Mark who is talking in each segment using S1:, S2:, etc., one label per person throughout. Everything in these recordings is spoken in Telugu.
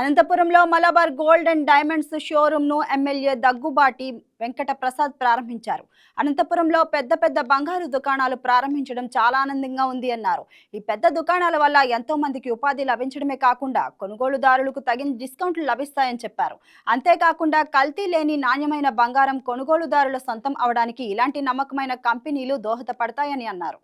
S1: అనంతపురంలో మలబార్ గోల్డ్ అండ్ డైమండ్స్ షోరూమ్ను ఎమ్మెల్యే దగ్గుబాటి వెంకట ప్రసాద్ ప్రారంభించారు. అనంతపురంలో పెద్ద పెద్ద బంగారు దుకాణాలు ప్రారంభించడం చాలా ఆనందంగా ఉంది అన్నారు. ఈ పెద్ద దుకాణాల వల్ల ఎంతో మందికి ఉపాధి లభించడమే కాకుండా కొనుగోలుదారులకు తగిన డిస్కౌంట్లు లభిస్తాయని చెప్పారు. అంతేకాకుండా కల్తీ లేని నాణ్యమైన బంగారం కొనుగోలుదారుల సొంతం అవడానికి ఇలాంటి నమ్మకమైన కంపెనీలు దోహదపడతాయని అన్నారు.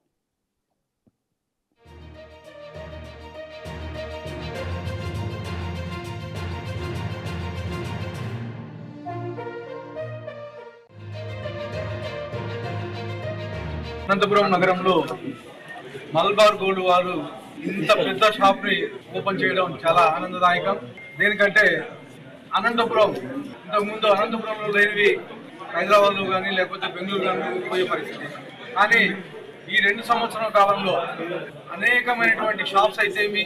S2: అనంతపురం నగరంలో మల్బార్ గోల్డ్ వారు ఇంత పెద్ద షాప్ని ఓపెన్ చేయడం చాలా ఆనందదాయకం. దేనికంటే అనంతపురం ఇంతకుముందు అనంతపురంలో లేనివి హైదరాబాద్లో కానీ లేకపోతే బెంగళూరు కానీ పోయే పరిస్థితి. కానీ ఈ రెండు సంవత్సరాల కాలంలో అనేకమైనటువంటి షాప్స్ అయితే ఏమి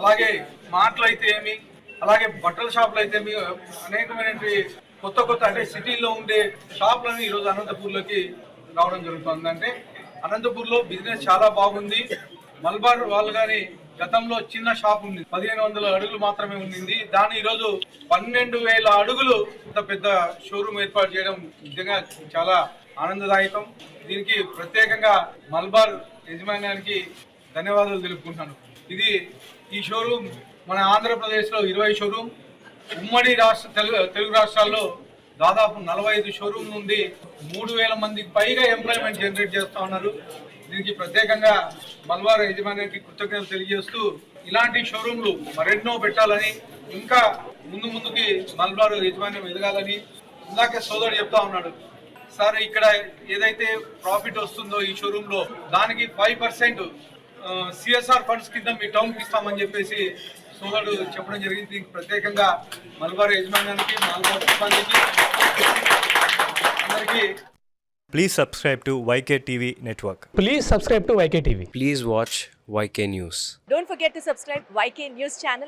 S2: అలాగే మాటలు అయితే ఏమి అలాగే బట్టల షాపులు అయితే ఏమి అనేకమైనటువంటి కొత్త కొత్త అంటే సిటీలో ఉండే షాపులను ఈరోజు అనంతపూర్లోకి రావడం జరుగుతుంది అంటే అనంతపూర్లో బిజినెస్ చాలా బాగుంది. మల్బార్ వాళ్ళు కానీ గతంలో చిన్న షాప్ ఉంది. పదిహేను వందల అడుగులు మాత్రమే ఉండింది. దాని ఈరోజు పన్నెండు వేల అడుగులు ఇంత పెద్ద షోరూమ్ ఏర్పాటు చేయడం నిజంగా చాలా ఆనందదాయకం. దీనికి ప్రత్యేకంగా మల్బార్ యజమాన్యానికి ధన్యవాదాలు తెలుపుకుంటాను ఇది ఈ షోరూమ్ మన ఆంధ్రప్రదేశ్లో ఇరవై షోరూమ్. ఉమ్మడి రాష్ట్ర తెలుగు తెలుగు రాష్ట్రాల్లో దాదాపు నలభై ఐదు షోరూమ్ నుండి మూడు వేల మందికి పైగా ఎంప్లాయ్మెంట్ జనరేట్ చేస్తా ఉన్నారు. దీనికి ప్రత్యేకంగా మల్వార్ యజమానికి కృతజ్ఞతలు తెలియజేస్తూ ఇలాంటి షోరూమ్లు మరెన్నో పెట్టాలని ఇంకా ముందు ముందుకి మల్బార్ యజమాన్యం ఎదగాలని ఇందాకే సోదరుడు చెప్తా ఉన్నాడు. సార్ ఇక్కడ ఏదైతే ప్రాఫిట్ వస్తుందో ఈ షోరూమ్లో దానికి ఫైవ్ పర్సెంట్ సిఎస్ఆర్ ఫండ్స్ కింద మీ టౌన్కి ఇస్తామని చెప్పేసి సోదరుడు చెప్పడం జరిగింది దీనికి ప్రత్యేకంగా మల్బార్ యజమాన్యానికి మల్బార్ సిబ్బందికి అందరికీ
S3: Please subscribe to YK TV Network.
S4: Please subscribe to YK TV.
S5: Please watch YK News.
S6: Don't forget to subscribe YK News channel